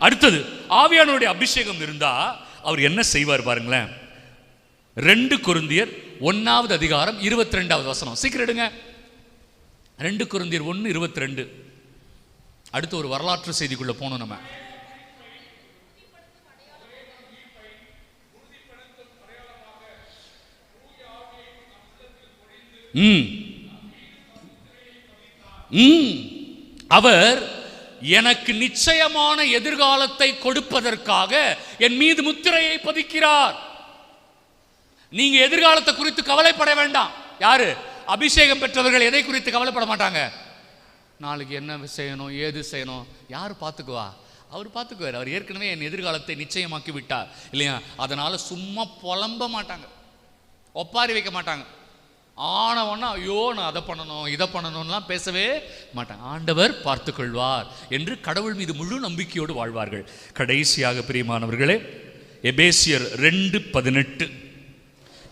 அடுத்தது ஆவியானவருடைய அபிஷேகம் இருந்தால் அவர் என்ன செய்வார் பாருங்களேன். ரெண்டு குருந்தியர் ஒன்னாவது அதிகாரம் இருபத்தி ரெண்டாவது வசனம். சீக்கிரம் எடுங்க. ரெண்டு குருந்தியர் ஒன்று இருபத்தி ரெண்டு அடுத்து ஒரு வரலாற்று செய்திக்குள்ள போகணும் நம்ம. ம். ம். அவர் எனக்கு நிச்சயமான எதிர்காலத்தை கொடுப்பதற்காக என் மீது முத்திரையை பதிக்கிறார். நீங்க எதிர்காலத்தை குறித்து கவலைப்பட வேண்டாம். யாரு? அபிஷேகம் பெற்றவர்கள் எதை குறித்து கவலைப்பட மாட்டாங்க? நாளைக்கு என்ன செய்யணும் ஏது செய்யணும்? யார் பார்த்துக்குவா? அவர் பார்த்துக்குவார். அவர் ஏற்கனவே என் எதிர்காலத்தை நிச்சயமாக்கி விட்டார். இல்லையா? அதனால சும்மா புலம்ப மாட்டாங்க. ஒப்பாரி வைக்க மாட்டாங்க. ஆனவனா ஐயோ நான் அதை பண்ணணும் இதை பண்ணணும்லாம் பேசவே மாட்டாங்க ஆண்டவர் பார்த்துக்கொள்வார் என்று கடவுள் மீது முழு நம்பிக்கையோடு வாழ்வார்கள். கடைசியாக பிரியமானவர்களே எபேசியர் ரெண்டு பதினெட்டு.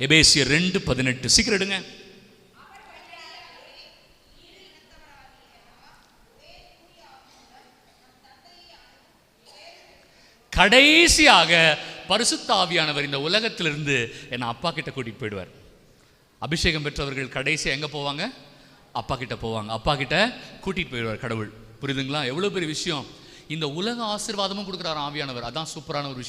எபேசியர் ரெண்டு பதினெட்டு. சீக்கிரம் எடுங்க. கடைசியாக பரிசுத்தாவியானவர் இந்த உலகத்திலிருந்து என்னை அப்பா கிட்ட கூட்டிட்டு போயிடுவார். அபிஷேகம் பெற்றவர்கள் கடைசியாக எங்கே போவாங்க? அப்பா கிட்ட போவாங்க. அப்பா கிட்ட கூட்டிகிட்டு போயிடுவார் கடவுள். புரியுதுங்களா? எவ்வளோ பெரிய விஷயம். இந்த உலக ஆசீர்வாதமும் கொடுக்குறாரு ஆவியானவர். அதான் சூப்பரான ஒரு விஷயம்.